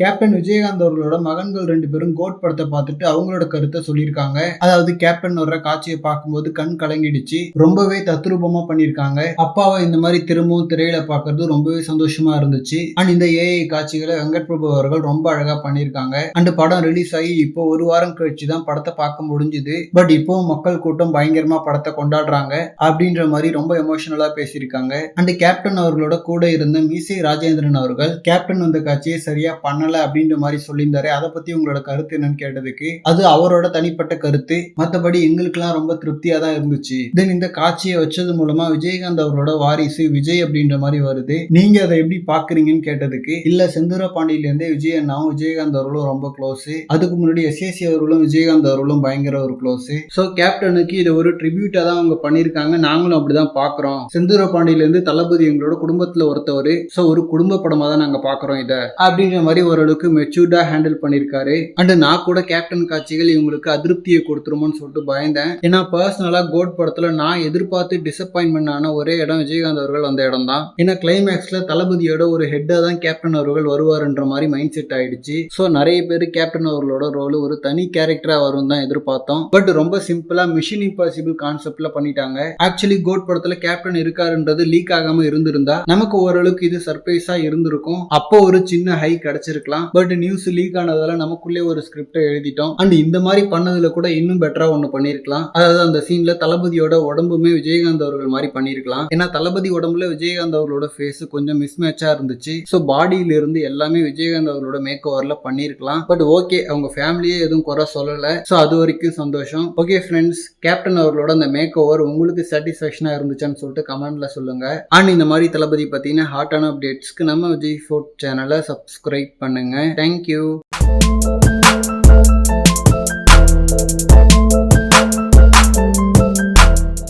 Captain Vijayakanth அவர்களோட மகன்கள் ரெண்டு பேரும் கோட் படத்தை பார்த்துட்டு அவங்களோட கருத்தை சொல்லியிருக்காங்க. அதாவது கேப்டன் வர்ற காட்சியை பார்க்கும்போது கண் கலங்கிடுச்சு. ரொம்பவே தத்ரூபமா பண்ணியிருக்காங்க. அப்பாவை இந்த மாதிரி திரும்பவும் திரையில பாக்குறது ரொம்பவே சந்தோஷமா இருந்துச்சு. அண்ட் இந்த ஏஐ காட்சிகளை வெங்கட் பிரபு அவர்கள் ரொம்ப அழகா பண்ணியிருக்காங்க. அண்ட் படம் ரிலீஸ் ஆகி இப்போ ஒரு வாரம் கழிச்சு தான் படத்தை பார்க்க முடிஞ்சுது. பட் இப்போ மக்கள் கூட்டம் பயங்கரமா படத்தை கொண்டாடுறாங்க. அப்படின்ற மாதிரி ரொம்ப எமோஷனலா பேசியிருக்காங்க. அண்ட் கேப்டன் அவர்களோட கூட இருந்த மீசை ராஜேந்திரன் அவர்கள் கேப்டன் வந்த காட்சியை சரியா பண்ணல அப்படின்ற மாதிரி சொல்லியிருந்தாரு. அதை பத்தி உங்களோட கருத்து என்னன்னு கேட்டதுக்கு அது அவரோட தனிப்பட்ட கருத்து. மற்றபடி எங்களுக்கெல்லாம் ரொம்ப திருப்தியா தான் இருந்துச்சு. தென் இந்த காட்சியை வச்சது மூலமா விஜயகாந்த் அவரோட வாரிசு விஜய் அப்படின்ற மாதிரி வருது. நீங்க அதை எப்படி பாக்குறீங்கன்னு கேட்டதுக்கு இல்ல செந்தூர பாண்டியில இருந்தே விஜய் அண்ணாவும் விஜயகாந்த் அவர்களும் ரொம்ப க்ளோஸ் அதுக்கு முன்னாடி எஸ்ஏசி அவர்களும் விஜயகாந்த் அவர்களும் பயங்கர ஒரு க்ளோஸ் ஸோ கேப்டனுக்கு இது ஒரு ட்ரிபியூட்டா தான் அவங்க பண்ணியிருக்காங்க. நாங்களும் அப்படிதான் பாக்குறோம். செந்தூர பாண்டியில இருந்து தளபதி எங்களோட குடும்பத்துல ஒருத்தவர். ஸோ ஒரு குடும்ப படமா தான் நாங்க பாக்குறோம் இதை. அப்படின்ற மாதிரி ஓரளவுக்கு மெச்சூர்டா ஹேண்டில் பண்ணியிருக்காரு அண்ட் நான் கூட கேப்டன் காட்சிகள் இவங்களுக்கு அதிருப்தியை கொடுத்துருமோன்னு சொல்லிட்டு பயந்தேன். ஏன்னா பர்சனலா கோட் படத்துல நான் எதிர்பார்த்து டிசப்பாயின்மெண்ட் ஆன ஒரே இடம் விஜயகாந்த் அவர்கள் அந்த இடம் தான் ஏன்னா கிளைமேக்ஸ்ல தளபதியோட ஒரு ஹெட்டா தான் கேப்டன் அவர்கள் வருவாருன்ற மாதிரி மைண்ட் செட் ஆயிடுச்சு. ஸோ நிறைய பேர் கேப்டன் அவர்களோட ரோல் ஒரு தனி கேரக்டரா வரும் தான் எதிர்பார்த்தோம். பட் ரொம்ப சிம்பிளா மிஷின் இம்பாசிபிள் கான்செப்ட்ல பண்ணிட்டாங்க. ஆக்சுவலி கோட் படத்துல கேப்டன் இருக்காருன்றது லீக் ஆகாம இருந்திருந்தா நமக்கு ஓரளவுக்கு இது சர்ப்ரைஸா இருந்திருக்கும். அப்போ ஒரு சின்ன ஹை கிடைச்சிருக்கு. இருக்கலாம் பட் நியூஸ் லீக் ஆனதால நமக்குள்ளே ஒரு ஸ்கிரிப்டை எழுதிட்டோம். அண்ட் இந்த மாதிரி பண்ணதுல கூட இன்னும் பெட்டரா ஒன்னு பண்ணிருக்கலாம். அதாவது அந்த சீன்ல தளபதியோட உடம்புமே விஜயகாந்த் அவர்கள் மாதிரி பண்ணிருக்கலாம். ஏன்னா தளபதி உடம்புல விஜயகாந்த் அவர்களோட ஃபேஸ் கொஞ்சம் மிஸ்மேட்சா இருந்துச்சு. ஸோ பாடியில இருந்து எல்லாமே விஜயகாந்த் அவர்களோட மேக் ஓவர்ல பண்ணிருக்கலாம். பட் ஓகே அவங்க ஃபேமிலியே எதுவும் குறை சொல்லல. ஸோ அது வரைக்கும் சந்தோஷம். ஓகே ஃப்ரெண்ட்ஸ் கேப்டன் அவர்களோட அந்த மேக் ஓவர் உங்களுக்கு சாட்டிஸ்ஃபேக்ஷனாக இருந்துச்சான்னு சொல்லிட்டு கமெண்ட்ல சொல்லுங்க. அண்ட் இந்த மாதிரி தளபதி பார்த்தீங்கன்னா ஹாட்டான அப்டேட்ஸ்க்கு நம்ம விஜய் ஃபோர்ட் சேனலை சப்ஸ்கிரைப் பண்ணுங்கள் தேங்க்யூ